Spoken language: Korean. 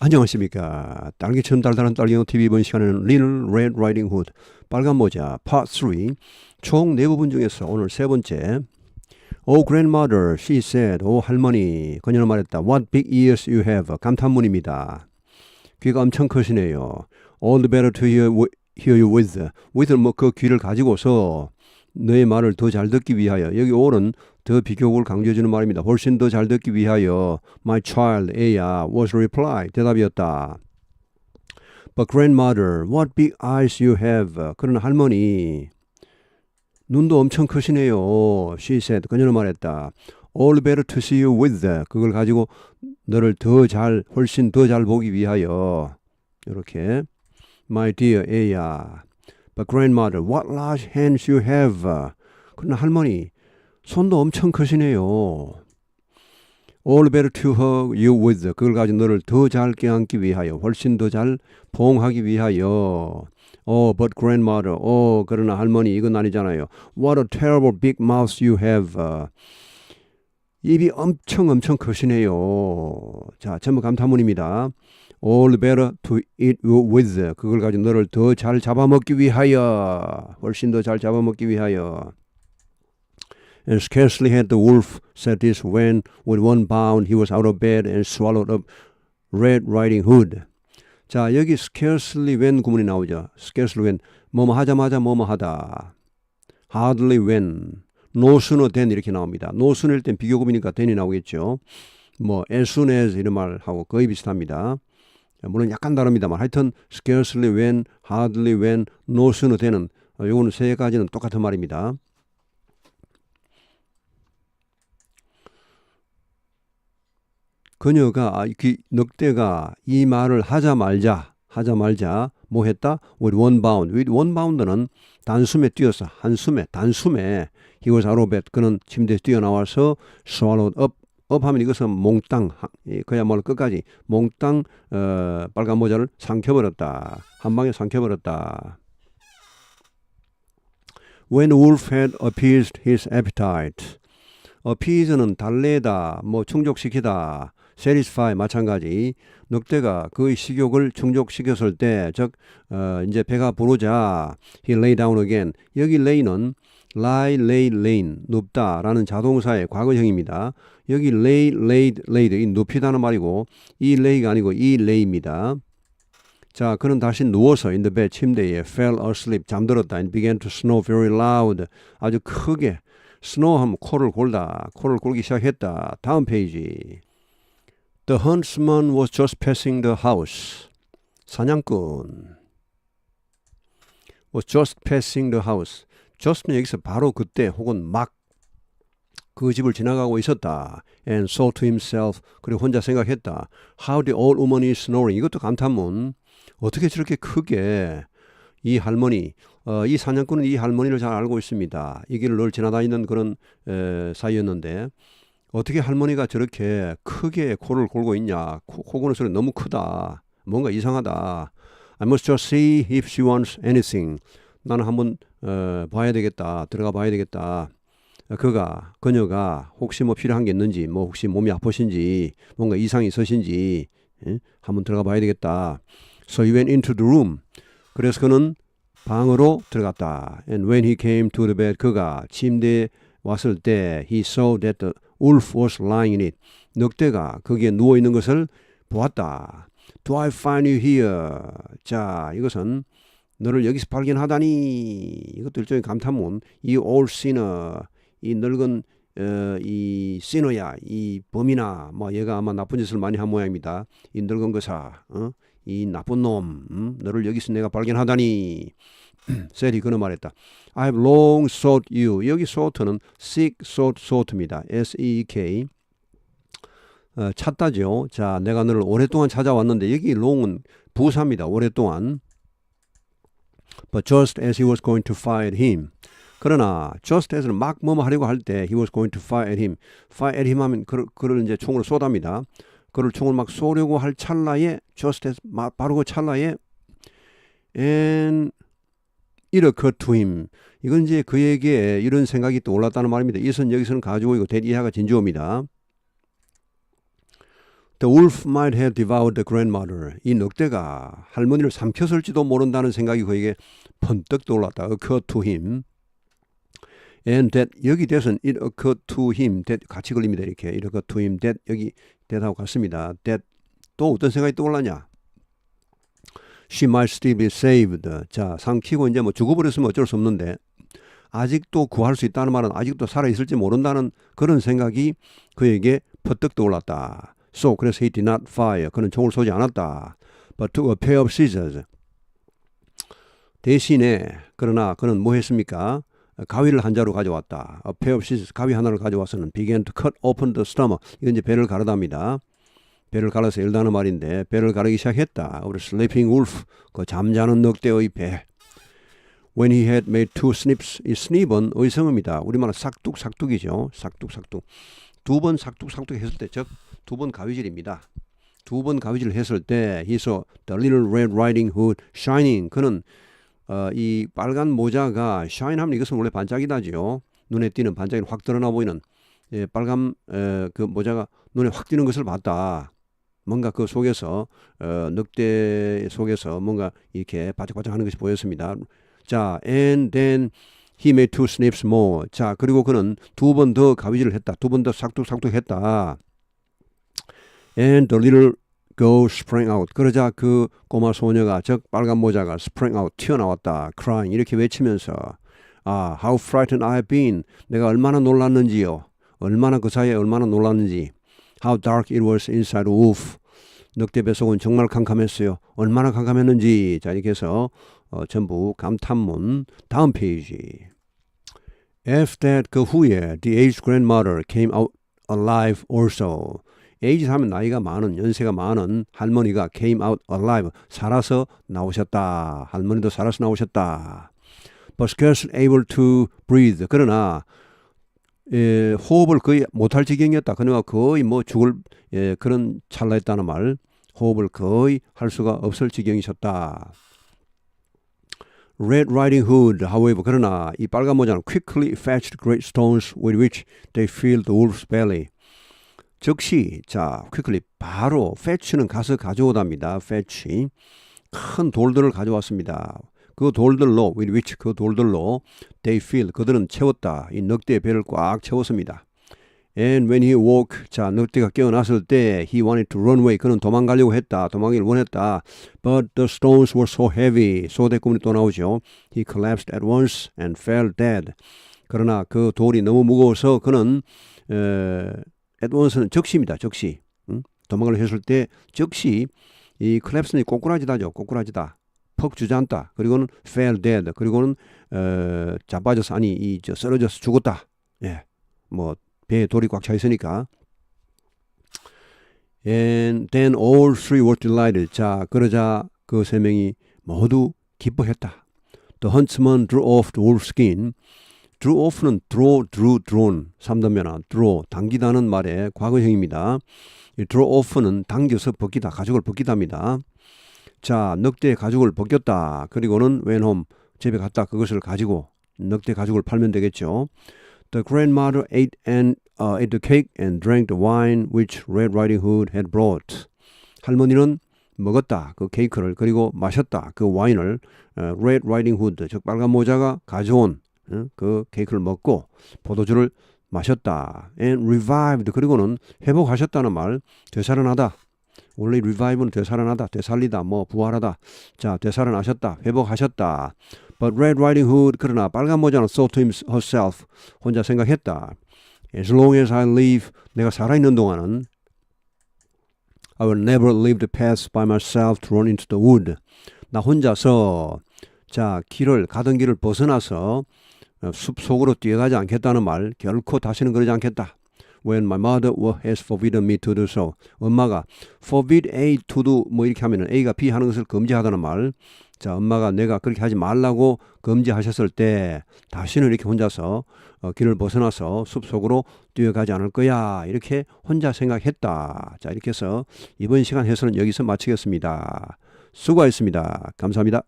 안녕하십니까. 딸기처럼 달달한 딸기노 TV 이번 시간에는 리를 레드 라이딩 후드 빨간 모자 파트 3총 네 부분 중에서 오늘 세 번째 Oh grandmother, she said. 오 할머니, 그녀는 말했다. What big ears you have. 감탄문입니다. 귀가 엄청 크시네요. All the better to hear, hear you with. with 뭐그 귀를 가지고서 너의 말을 더 잘 듣기 위하여. 여기 all은 더 비교국을 강조해주는 말입니다. 훨씬 더 잘 듣기 위하여. My child, 애야, was reply. 대답이었다. But grandmother, what big eyes you have. 그러나 할머니, 눈도 엄청 크시네요. She said. 그녀는 말했다. All better to see you with. 그걸 가지고 너를 더 잘, 훨씬 더 잘 보기 위하여. 이렇게. My dear 애야. But grandmother, what large hands you have. 그러나 할머니, 손도 엄청 크시네요. All better to hug you with. 그걸 가지고 너를 더 잘 껴안기 위하여, 훨씬 더 잘 보호하기 위하여. Oh, but grandmother. Oh, 그러나 할머니 이건 아니잖아요. What a terrible big mouth you have. 어, 입이 엄청 엄청 크시네요. 자, 전부 감탄문입니다. All better to eat you with. 그걸 가지고 너를 더 잘 잡아먹기 위하여. 훨씬 더 잘 잡아먹기 위하여. And scarcely had the wolf said this when, with one bound, he was out of bed and swallowed up Red Riding Hood. 자, 여기 scarcely when 구문이 나오죠. scarcely when 뭐뭐 하자마자 뭐뭐 하다. hardly when no sooner than 이렇게 나옵니다. no sooner 땐 비교급이니까 then이 나오겠죠. 뭐 as soon as 이런 말하고 거의 비슷합니다. 물론 약간 다릅니다만 하여튼 scarcely when, hardly when, no sooner 어, 요거는 세 가지는 똑같은 말입니다. 그녀가 아, 그 늑대가 이 말을 하자 말자 하자 말자 뭐 했다? with one bound. with one bound는 단숨에 뛰어서 한숨에 단숨에 he was out of bed. 그는 침대에서 뛰어나와서 swallowed up. Up 하면 이것은 몽땅 그야말로 끝까지 몽땅 어, 빨간 모자를 삼켜버렸다. 한 방에 삼켜버렸다. When wolf had appeased his appetite. appease는 달래다, 뭐 충족시키다, satisfy 마찬가지. 늑대가 그의 식욕을 충족시켰을 때, 즉 어, 이제 배가 부르자 he lay down again. 여기 lay는 lie, lay, lain 눕다라는 자동사의 과거형입니다. 여기 lay, laid, laid 이 눕히다는 말이고 이 lay가 아니고 이 lay입니다. 자, 그는 다시 누워서 in the bed 침대에 fell asleep 잠들었다 and began to snore very loud 아주 크게 스노우 하면 코를 골다. 코를 골기 시작했다. 다음 페이지. The huntsman was just passing the house. 사냥꾼. was just passing the house. Just는 여기서 바로 그때 혹은 막 그 집을 지나가고 있었다. And thought to himself. 그리고 혼자 생각했다. How the old woman is snoring. 이것도 감탄문. 어떻게 저렇게 크게 이 할머니, 어, 이 사냥꾼은 이 할머니를 잘 알고 있습니다. 이 길을 늘 지나다니는 그런 에, 사이였는데 어떻게 할머니가 저렇게 크게 코를 골고 있냐? 코, 코 고는 소리 너무 크다. 뭔가 이상하다. I must just see if she wants anything. 나는 한번 어, 봐야 되겠다. 들어가 봐야 되겠다. 어, 그가 그녀가 혹시 뭐 필요한 게 있는지 뭐 혹시 몸이 아프신지 뭔가 이상이 있으신지 예? 한번 들어가 봐야 되겠다. So he went into the room. 그래서 그는 방으로 들어갔다. And when he came to the bed, 그가 침대에 왔을 때 he saw that the wolf was lying in it. 늑대가 거기에 누워 있는 것을 보았다. Do I find you here? 자, 이것은 너를 여기서 발견하다니. 이것도 일종의 감탄문. 이 old sinner, 이 늙은 어, 이 시너야, 이 범이나 뭐 얘가 아마 나쁜 짓을 많이 한 모양입니다. 이 늙은 거사, 어? 이 나쁜 놈, 음? 너를 여기서 내가 발견하다니. 셀이 그는 말했다. I've long sought you. 여기 sought는 seek, sought, sought입니다. S-E-E-K. 어, 찾다죠. 자, 내가 너를 오랫동안 찾아왔는데 여기 long은 부사입니다. 오랫동안. But just as he was going to fire at him. 그러나 just as는 막 뭐뭐 하려고 할 때 he was going to fire at him. fire at him 하면 그를, 그를 이제 총으로 쏘답니다. 그를 총을 막 쏘려고 할 찰나에 just as 마, 바로 그 찰나에 and it occurred to him. 이건 이제 그에게 이런 생각이 또 올랐다는 말입니다. 이것은 여기서는 가지고 있고 대리하가 진주어입니다. The wolf might have devoured the grandmother. 이 늑대가 할머니를 삼켰을지도 모른다는 생각이 그에게 번뜩 떠올랐다. occurred to him. And that 여기 대선 it occurred to him. that 같이 걸립니다. 이렇게 it occurred to him. that 여기 that하고 같습니다. that 또 어떤 생각이 떠올랐냐? She might still be saved. 자, 삼키고 이제 뭐 죽어버렸으면 어쩔 수 없는데 아직도 구할 수 있다는 말은 아직도 살아 있을지 모른다는 그런 생각이 그에게 퍼뜩 떠올랐다. So 그래서 he did not fire. 그는 총을 쏘지 않았다. But took a pair of scissors. 대신에 그러나 그는 뭐 했습니까? 가위를 한 자루 가져왔다. A pair of scissors. 가위 하나를 가져와서는 began to cut open the stomach. 이건 이제 배를 가르답니다. 배를 갈아서 열다는 말인데 배를 가르기 시작했다. 우리 sleeping wolf 그 잠자는 늑대의 배. When he had made two snips, 이 snip은 의성어입니다. 우리말은 싹둑 싹둑이죠. 싹둑 싹둑. 두 번 싹둑 싹둑 했을 때, 즉 두 번 가위질입니다. 두 번 가위질 했을 때 he saw the little red riding hood shining. 그는 어, 이 빨간 모자가 shine 하면 이것은 원래 반짝이다지요. 눈에 띄는 반짝이 확 드러나 보이는 예, 빨간 에, 그 모자가 눈에 확 띄는 것을 봤다. 뭔가 그 속에서 어, 늑대 속에서 뭔가 이렇게 바짝바짝하는 것이 보였습니다. 자, and then he made two snips more. 자, 그리고 그는 두 번 더 가위질을 했다. 두 번더 싹둑싹둑 했다. And the little girl sprang out. 그러자 그 꼬마 소녀가 즉 빨간 모자가 sprang out 튀어나왔다. crying 이렇게 외치면서 아, how frightened I have been. 내가 얼마나 놀랐는지요. 얼마나 그 사이에 얼마나 놀랐는지. How dark it was inside the wolf. 늑대 뱃속은 정말 캄캄했어요. 얼마나 캄캄했는지. 자, 이렇게 해서 어, 전부 감탄문 다음 페이지. After that 그 후에 the aged grandmother came out alive also. Aged 하면 나이가 많은 연세가 많은 할머니가 came out alive 살아서 나오셨다. 할머니도 살아서 나오셨다. But scarcely able to breathe. 그러나 예, 호흡을 거의 못할 지경이었다. 그러니까 거의 뭐 죽을 예, 그런 찰나였다는 말. 호흡을 거의 할 수가 없을 지경이셨다. Red Riding Hood, however, 그러나 이 빨간 모자는 quickly fetched great stones with which they filled the wolf's belly. 즉시 자 quickly 바로 fetch는 가서 가져오답니다. fetch 큰 돌들을 가져왔습니다. 그 돌들로 with which 그 돌들로 they fill 그들은 채웠다. 이 늑대의 배를 꽉 채웠습니다. And when he woke, 자 늑대가 깨어났을 때 he wanted to run away. 그는 도망가려고 했다. 도망가기를 원했다. But the stones were so heavy. 소대꾸문이 또 나오죠. He collapsed at once and fell dead. 그러나 그 돌이 너무 무거워서 그는 에, once는 즉시입니다. 즉시. 응? 도망을 했을 때 즉시 이 collapse는 꼬꾸라지다죠. 꼬꾸라지다. 퍽 주저앉다. 그리고는 fell dead. 그리고는 어, 자빠져서 아니 이 저 쓰러져서 죽었다. 예. 뭐 배에 돌이 꽉 차 있으니까. And then all three were delighted. 자, 그러자 그 세 명이 모두 기뻐했다. The huntsman drew off the wolf skin. Drew off는 draw, drew, drawn. 삼단면화 draw, 당기다는 말의 과거형입니다. 이 draw off는 당겨서 벗기다, 가죽을 벗기다입니다. 자, 늑대 가죽을 벗겼다. 그리고는 home. 집에 갔다 그것을 가지고 늑대 가죽을 팔면 되겠죠. The grandmother ate and uh, ate the cake and drank the wine which Red Riding Hood had brought. 할머니는 먹었다 그 케이크를 그리고 마셨다 그 와인을 어, Red Riding Hood 즉 빨간 모자가 가져온 어, 그 케이크를 먹고 포도주를 마셨다. And revived 그리고는 회복하셨다는 말 되살아나다. 원래 revive는 되살아나다, 되살리다, 뭐 부활하다. 자, 되살아나셨다, 회복하셨다. But Red Riding Hood 그러나 빨간 모자는 thought to herself 혼자 생각했다. As long as I live 내가 살아있는 동안은 I will never leave the path by myself to run into the wood. 나 혼자서 자 길을 가던 길을 벗어나서 숲 속으로 뛰어가지 않겠다는 말 결코 다시는 그러지 않겠다. When my mother has forbidden me to do so. 엄마가 forbid A to do 뭐 이렇게 하면은 A가 B 하는 것을 금지하다는 말. 자, 엄마가 내가 그렇게 하지 말라고 금지하셨을 때 다시는 이렇게 혼자서 어, 길을 벗어나서 숲 속으로 뛰어가지 않을 거야. 이렇게 혼자 생각했다. 자, 이렇게 해서 이번 시간 해설은 여기서 마치겠습니다. 수고하셨습니다. 감사합니다.